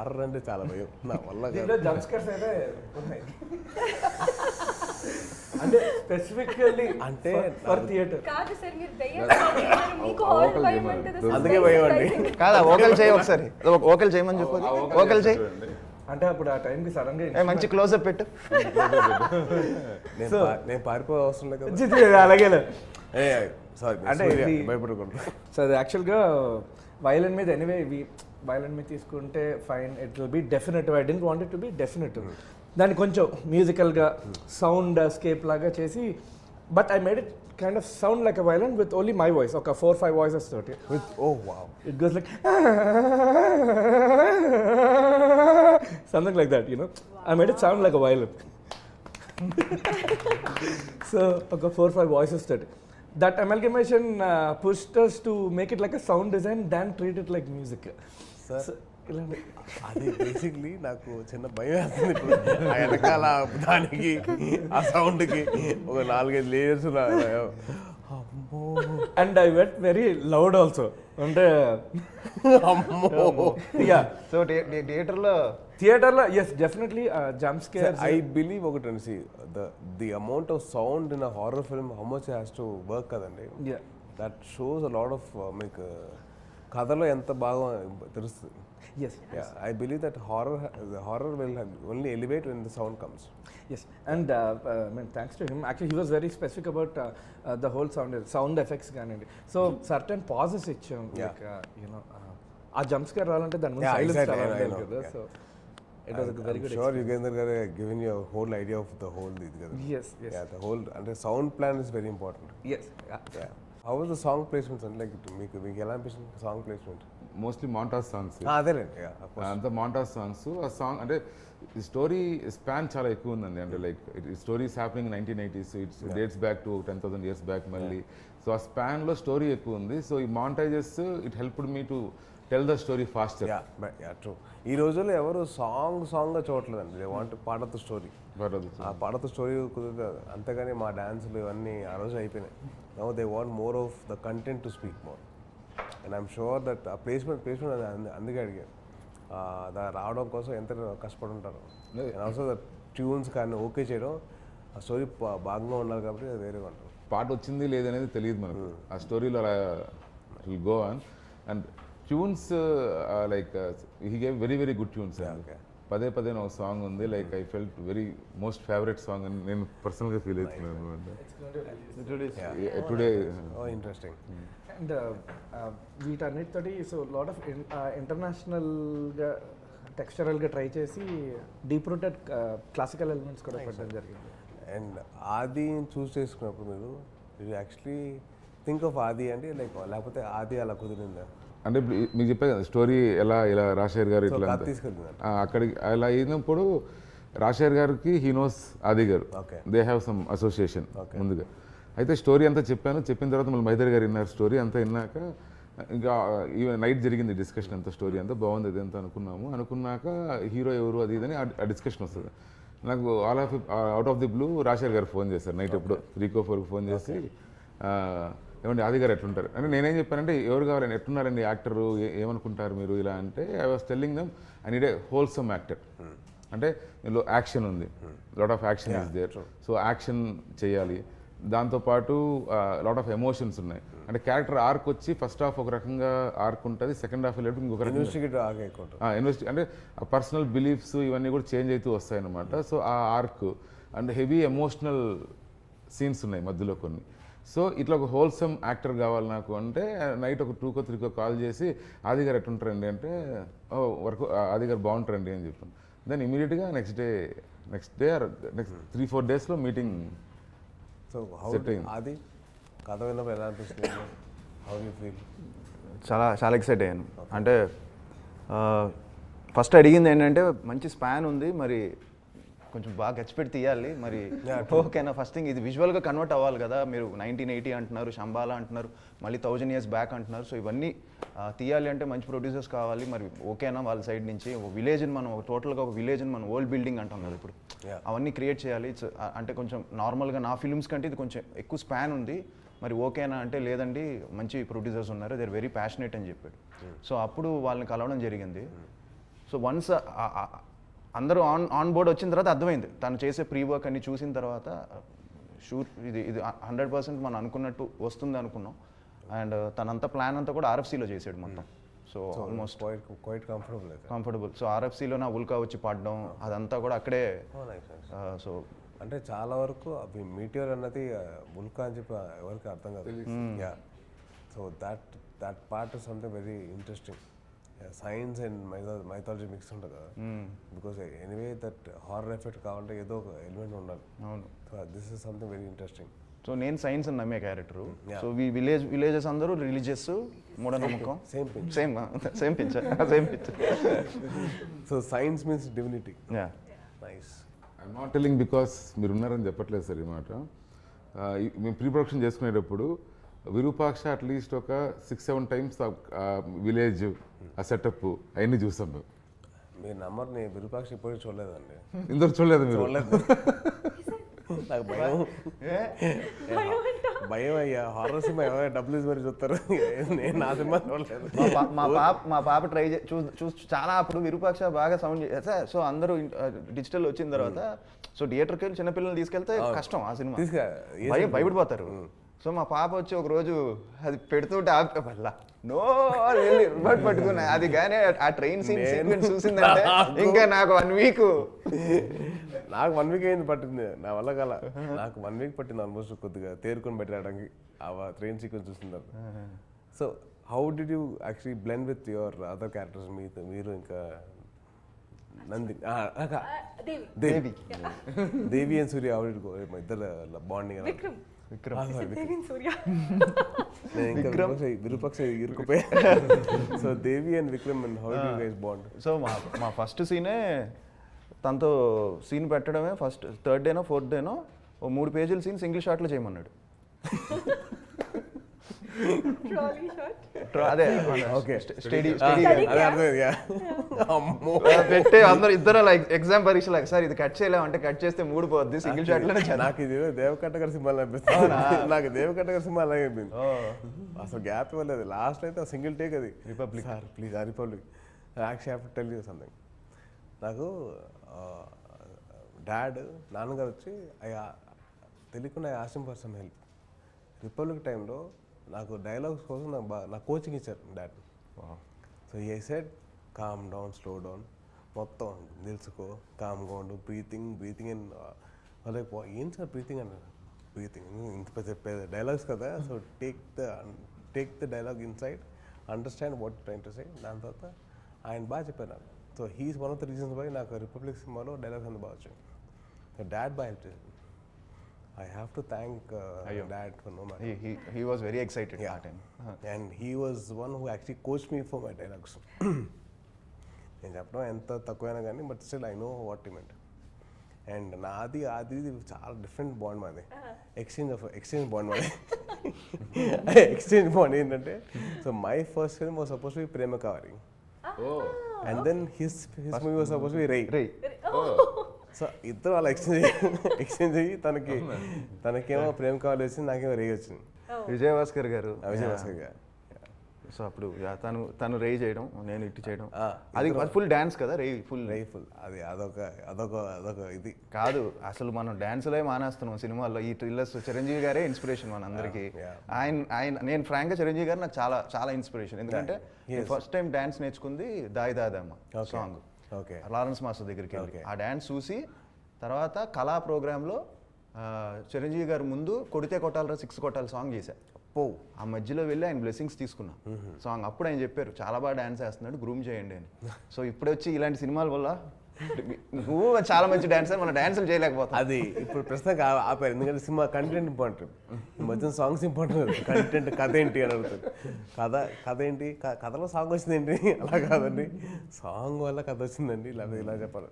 Horror అంటే చాలా భయం. నా వల్ల అంటే స్పెసిఫికల్లీ అంటే ఫర్ థియేటర్ కాదు సార్ మీరు. మీకు భయం అందుకే భయం అండి. కాదా ఓకల్ చేయి ఒకసారి. ఓకల్ చేయమని చెప్పు ఓకల్ చేయి. అంటే అప్పుడు ఆ టైంకి సడన్గా ఏ, మంచి క్లోజప్ పెట్టు. నేను నేను పారిపోయే అవసరం లేదు కదా. జీ, జీ, అలాగే ఏ సారీ అంటే భయపడకూడదు. సో యాక్చువల్గా వైలెన్ మీద ఎనీవే ఇవి వైలెన్ మీద తీసుకుంటే fine it will be definitive I didn't want to be definitive దాన్ని కొంచెం మ్యూజికల్గా సౌండ్ స్కేప్ లాగా చేసి but I made it kind of sound like a violin with only my voice ఒక ఫోర్ ఫైవ్ వాయిసెస్ తోటి. With oh wow it goes like something like that you know? I made it sound like a violin. So okay four five voices that amalgamation pushed us to make it like sound design then treat it like music అది basically నాకు చిన్న భయం వేస్తుంది వెనకాల దానికి ఆ సౌండ్కి ఒక నాలుగైదు layers and I went very loud also అంటే అమ్మో. యా సో థియేటర్లో థియేటర్లో yes definitely jump scare I believe ఒకటి see the the amount of sound in a horror film how much has to work కదండి? Yeah. That shows a lot of మీకు కథలో ఎంత బాగా తెలుస్తుంది. Yes I believe that horror horror will only elevate when the sound comes Yes, and uh, uh, I mean, thanks to him, actually, he was very specific about uh, uh, the whole sound sound effects కానివ్వండి. So certain pauses ఇచ్చాం Hmm. Yeah. Like you know ఆ jump scare రావాలంటే దాని ముందు Yeah, silence exactly, చాలా I ఉండాలి know, కదా yeah. So it was very good sure Yugender garu given you whole idea of the whole ఇది కదా ఎస్ ఎస్ ద హోల్ అంటే sound plan is very important yes how was the song placements అంటే like మీకు మీకు ఎలా అనిపిస్తుంది song placement mostly montages songs అదేలేండి. అంత మాంటాస్ సాంగ్స్ ఆ సాంగ్ అంటే ఈ స్టోరీ స్పాన్ చాలా ఎక్కువ ఉందండి. అంటే like stories happening nineteen eighties it's dates back to ten thousand years back మళ్ళీ. సో ఆ స్పాన్లో స్టోరీ ఎక్కువ ఉంది. సో ఈ montages it helped me to tell the story yeah true ఈ రోజుల్లో ఎవరు సాంగ్ సాంగ్గా చూడట్లేదండి. దే వాంట్ ద స్టోరీ ఆ ద స్టోరీ కుదిరితే అంతేగాని మా డాన్సులు ఇవన్నీ ఆ రోజు అయిపోయినాయి. No they want more of the content to speak more and I'm sure that ఆ ప్లేస్మెంట్ ప్లేస్మెంట్ అది అందు- అందుకే అడిగాను. రావడం కోసం ఎంత కష్టపడి ఉంటారు? అండ్ ఆల్సో ద ట్యూన్స్ కానీ ఓకే చేయడం ఆ స్టోరీ భాగంగా ఉండాలి కాబట్టి అది వేరేగా ఉంటుంది. పాట వచ్చింది లేదనేది తెలియదు మనకు. ఆ స్టోరీలో అలా will go on and tunes like he gave very very good tunes. పదే పదే ఒక సాంగ్ ఉంది. Like I felt very most favourite song అని నేను పర్సనల్గా ఫీల్ అవుతున్నాను టుడే ఓ ఇంట్రెస్టింగ్ అండ్ వీటన్నిటితోటి సో లాట్ ఆఫ్ ఇంటర్నేషనల్ టెక్స్చరల్గా ట్రై చేసి డీప్ రూటెడ్ క్లాసికల్ ఎలిమెంట్స్ కూడా పెట్టడం జరిగింది. అండ్ ఆది చూస్ చేసుకున్నప్పుడు మీరు మీరు యాక్చువల్లీ థింక్ ఆఫ్ ఆది అంటే లైక్ లేకపోతే ఆది అలా కుదిరిందా? అంటే మీకు చెప్పే కదా స్టోరీ ఎలా ఇలా రాజశేఖర్ గారు ఇట్లా అక్కడికి అలా అయినప్పుడు రాజశేఖర్ గారికి హీ నోస్ ఆది గారు. దే హ్యావ్ సమ్ అసోసియేషన్ ముందుగా. అయితే స్టోరీ అంతా చెప్పాను. చెప్పిన తర్వాత మళ్ళీ మైదర్ గారు విన్నారు స్టోరీ అంతా విన్నాక ఇంకా ఈవెన్ నైట్ జరిగింది డిస్కషన్ అంతా స్టోరీ అంతా బాగుంది అది అంతా అనుకున్నాము. అనుకున్నాక హీరో ఎవరు అది ఇది అని ఆ డిస్కషన్ వస్తుంది. నాకు all of out of the blue Rajasekhar garu phone చేశారు నైట్ ఎప్పుడు త్రీకో ఫోర్కి ఫోన్ చేసి ఏమండి ఆది గారు ఎట్లుంటారు? అంటే నేనేం చెప్పానంటే ఎవరు కావాలండి ఎట్లున్నారండి యాక్టరు ఏమనుకుంటారు మీరు ఇలా అంటే I was telling them I need a wholesome actor అంటే ఇందులో యాక్షన్ ఉంది. Lot of action is there so action చేయాలి. దాంతోపాటు లాట్ ఆఫ్ ఎమోషన్స్ ఉన్నాయి. అంటే క్యారెక్టర్ ఆర్క్ వచ్చి ఫస్ట్ హాఫ్ ఒక రకంగా ఆర్క్ ఉంటుంది సెకండ్ హాఫ్ వెళ్ళేటప్పుడు ఇంకొక రకంగా ఇన్వెస్ట్ అంటే పర్సనల్ బిలీఫ్స్ ఇవన్నీ కూడా చేంజ్ అవుతూ వస్తాయి అనమాట సో ఆ arc and heavy emotional scenes ఉన్నాయి మధ్యలో కొన్ని. సో ఇట్లా ఒక హోల్సమ్ యాక్టర్ కావాలి నాకు అంటే నైట్ ఒక టూకో త్రీకో కాల్ చేసి ఆది గారు ఎట్టుంటారండి అంటే ఓ వర్క్ ఆది గారు బాగుంటారండి అని చెప్పాను. దెన్ ఇమీడియట్గా next day next day or next three four డేస్లో మీటింగ్ సో హౌ. ఆది కథ విన్నప్పుడు ఎలా అనిపిస్తుంది? హౌ యూ ఫీల్ చాలా చాలా ఎక్సైట్ అయ్యాను. అంటే ఫస్ట్ అడిగింది ఏంటంటే మంచి స్పాన్ ఉంది మరి కొంచెం బాగా ఖర్చుపెట్టి తీయాలి మరి ఓకేనా ఫస్ట్ థింగ్ ఇది విజువల్గా కన్వర్ట్ అవ్వాలి కదా. మీరు నైన్టీన్ ఎయిటీ అంటున్నారు శంబాలా అంటున్నారు మళ్ళీ థౌజండ్ ఇయర్స్ బ్యాక్ అంటున్నారు. సో ఇవన్నీ తీయాలి అంటే మంచి ప్రొడ్యూసర్స్ కావాలి. మరి ఓకేనా వాళ్ళ సైడ్ నుంచి ఒక విలేజ్ని మనం టోటల్గా ఒక విలేజ్ని మనం ఓల్డ్ బిల్డింగ్ అంటాం కదా ఇప్పుడు. అవన్నీ క్రియేట్ చేయాలి. ఆ, అంటే కొంచెం నార్మల్గా నా ఫిల్మ్స్ కంటే ఇది కొంచెం ఎక్కువ స్పాన్ ఉంది. మరి ఓకేనా అంటే లేదండి మంచి ప్రొడ్యూసర్స్ ఉన్నారు. దే వెరీ ప్యాషనేట్ అని చెప్పాడు. సో అప్పుడు వాళ్ళని కలవడం జరిగింది. సో వన్స్ అందరూ ఆన్ ఆన్ బోర్డ్ వచ్చిన తర్వాత అర్థమైంది. తను చేసే ప్రీ వర్క్ అన్ని చూసిన తర్వాత షూట్ ఇది ఇది హండ్రెడ్ పర్సెంట్ మనం అనుకున్నట్టు వస్తుంది అనుకున్నాం. అండ్ తనంతా ప్లాన్ అంతా కూడా ఆర్ఎఫ్సీలో చేసాడు మొత్తం. So almost quite quite comfortable comfortable so ఆర్ఎఫ్సీలో నా ఉల్కా వచ్చి పడడం అదంతా కూడా అక్కడే Oh, nice, nice. సో అంటే చాలా వరకు అవి మీటియర్ అన్నది ఉల్కా అని చెప్పి ఎవరికి అర్థం కాదు. Yeah so that that part is something very interesting science and mythology mix ఉంటుంది కదా. Because anyway that horror effect కావాలంటే ఏదో ఒక ఎలిమెంట్ ఉండాలి. అవును. So this is something very interesting so నేను సైన్స్ అని నమ్మే క్యారెక్టర్. సో ఈ విలేజ్ విలేజెస్ అందరూ రిలీజియస్ మూఢనమ్మకం same same same picture same picture so science means divinity yeah nice I'm not telling because మీరు ఉన్నారని చెప్పట్లేదు సార్ ఈ మాట. ఆ, ఈ- మేము ప్రీ ప్రొడక్షన్ చేసుకునేటప్పుడు విరూపాక్ష అట్లీస్ట్ ఒక సిక్స్ సెవెన్ టైమ్స్ విలేజ్ ఆ సెటప్ అవన్నీ చూసాం మేము. మీ నంబర్ని విరూపాక్ష ఇప్పటికీ చూడలేదండి. ఇందరు చూడలేదు మీరు. చూడలేదు. నాకు భయం. భయం. అయ్యా. హారర్ సినిమా ఎవరైనా డబ్బులు ఇచ్చి మరి చూస్తారు. నేను నా సినిమా చూడలేదు. మా పాప మా పాప ట్రై చూ చూ చాలా అప్పుడు విరూపాక్ష బాగా సౌండ్ సో అందరూ డిజిటల్ వచ్చిన తర్వాత సో థియేటర్కి వెళ్ళి చిన్నపిల్లల్ని తీసుకెళ్తే కష్టం ఆ సినిమా? భయపడిపోతారు. సో మా పాప వచ్చి ఒక రోజు అది పెడుతుంటే ఆపే నో వెళ్ళి రిమోట్ పట్టుకున్నా. అది కానీ ఆ ట్రైన్ సీన్ సీక్వెన్స్ చూసిందంటే ఇంకా నాకు వన్ వీక్ నాకు వన్ వీక్ అయింది పట్టింది నా వల్ల కల. నాకు వన్ వీక్ పట్టింది ఆల్మోస్ట్ కొద్దిగా తేరుకొని పెట్టడానికి ఆ ట్రైన్ సీక్వెన్స్ చూస్తున్నారు so how did you actually blend with your other characters మీ మీరు ఇంకా నంది. ఆ, అక్క. దేవి. దేవి. అండ్ సూర్య గో ఇద్దరు bonding Vikram. Vikram. Virupaksha Virupaksha ఇరుకుపోయా. So Devi and Vikram and how do guys bond so మా మా ఫస్ట్ సీనే తనతో సీన్ పెట్టడమే. ఫస్ట్ థర్డ్ డేనో ఫోర్త్ డేనో ఓ మూడు పేజీల సీన్ సింగిల్ షాట్లో చేయమన్నాడు. అదే. Study camp. అర్థమైంది yeah. అమ్మో. పెట్టే అందరు ఇద్దరు లైక్ ఎగ్జామ్ పరీక్ష లైక్ సార్ ఇది కట్ చేయలేము అంటే కట్ చేస్తే మూడు పోద్ది సింగిల్ షాట్ చేద్దాం. నాకు ఇది దేవకట్ట గారి సినిమాలు అనిపిస్తుంది నాకు దేవకట్ట గారి సినిమా అలాగే అనిపింది అసలు గ్యాప్ ఇవ్వలేదు. లాస్ట్ అయితే సింగిల్ టేక్ అది. రిపబ్లిక్ సార్ ప్లీజ్ ఆ Republic have to tell you something నాకు డాడ్ నాన్నగారు వచ్చి అయ్యా తెలియకుండా ఆశం పర్సన్ హెల్ప్. రిపబ్లిక్ టైంలో నాకు డైలాగ్స్ కోసం నాకు బాగా నాకు కోచింగ్ ఇచ్చారు dad. So a set calm down slow down మొత్తం నిలుచుకో. కామ్గా ఉండు. బ్రీతింగ్ బ్రీతింగ్ అండ్ అలాగే పో ఏం సార్ బ్రీతింగ్ అన్నారు? బ్రీతింగ్ ఇంత చెప్పేది డైలాగ్స్ కదా. So take the take the dialogue inside understand what trying to say దాని తర్వాత ఆయన బాగా చెప్పారు నాకు. So he's one of the reasons why నాకు రిపబ్లిక్ సినిమాలో డైలాగ్స్ అంత బాగా వచ్చాయి. డాడ్ బాగా హెల్ప్ చేసింది I have to thank dad for no matter He- he he was very excited ఆ Yeah. time. And he was one who actually coach me for my dialogues నేను చెప్పడం ఎంత తక్కువైనా కానీ but still I know what meant and నాది అది ఇది చాలా డిఫరెంట్ బాండ్ మాది. ఎక్స్చేంజ్ ఆఫ్ ఎక్స్చేంజ్ బాండ్ మాది. ఎక్స్చేంజ్ బాండ్ ఏంటంటే so my first film was suppose to Prema Kavali and then his his movie was suppose to Rey Ray. So ఇద్దరు అలా exchange exchange అయ్యి తనకి తనకేమో ప్రేమ కావాలి వచ్చింది నాకేమో రే వచ్చింది. విజయ్ భాస్కర్ గారు. విజయ్ భాస్కర్ గారు. సో అప్పుడు తను తను రే చేయడం నేను ఇటు చేయడం. ఆ, అది ఫుల్ డాన్స్ కదా రే ఫుల్ రైఫుల్ అది అదొక అదొక అదొక ఇది. కాదు అసలు మనం డాన్సులే మానేస్తున్నాం సినిమాల్లో. ఈ థ్రిల్లర్స్ చిరంజీవి గారే ఇన్స్పిరేషన్ మనందరికీ yeah. ఆయన ఆయన నేను ఫ్రాంక్గా చిరంజీవి గారు నాకు చాలా చాలా ఇన్స్పిరేషన్ ఎందుకంటే. ఫస్ట్ టైం డాన్స్ నేర్చుకుంది దాయి దాదమ్మ. Song okay. లారెన్స్ మాస్టర్ దగ్గరికి వెళ్ళి. ఆ డాన్స్ చూసి తర్వాత కళా ప్రోగ్రాంలో చిరంజీవి గారు ముందు కొడితే కొట్టాలరా సిక్స్ కొట్టాలి సాంగ్ చేశా. పో ఆ మధ్యలో వెళ్ళి ఆయన బ్లెస్సింగ్స్ తీసుకున్నా. సాంగ్ అప్పుడు ఆయన చెప్పారు చాలా బాగా డాన్స్ వేస్తున్నాడు గ్రూమ్ చేయండి అని. సో ఇప్పుడు వచ్చి ఇలాంటి సినిమాల వల్ల నువ్వు చాలా మంచి డాన్సర్ మన డాన్సులు చేయలేకపోతాం. అది ఇప్పుడు ప్రస్తుతం ఆపారు. ఎందుకంటే సినిమా కంటెంట్ ఇంపార్టెంట్ ఈ మధ్యన సాంగ్స్ ఇంపార్టెంట్ కంటెంట్ కథ ఏంటి అని అడుగుతారు. కథ కథ ఏంటి? క- కథలో సాంగ్ వచ్చింది ఏంటి? అలా కాదండి. సాంగ్ వల్ల కథ వచ్చిందండి. ఇలా ఇలా చెప్పాలి.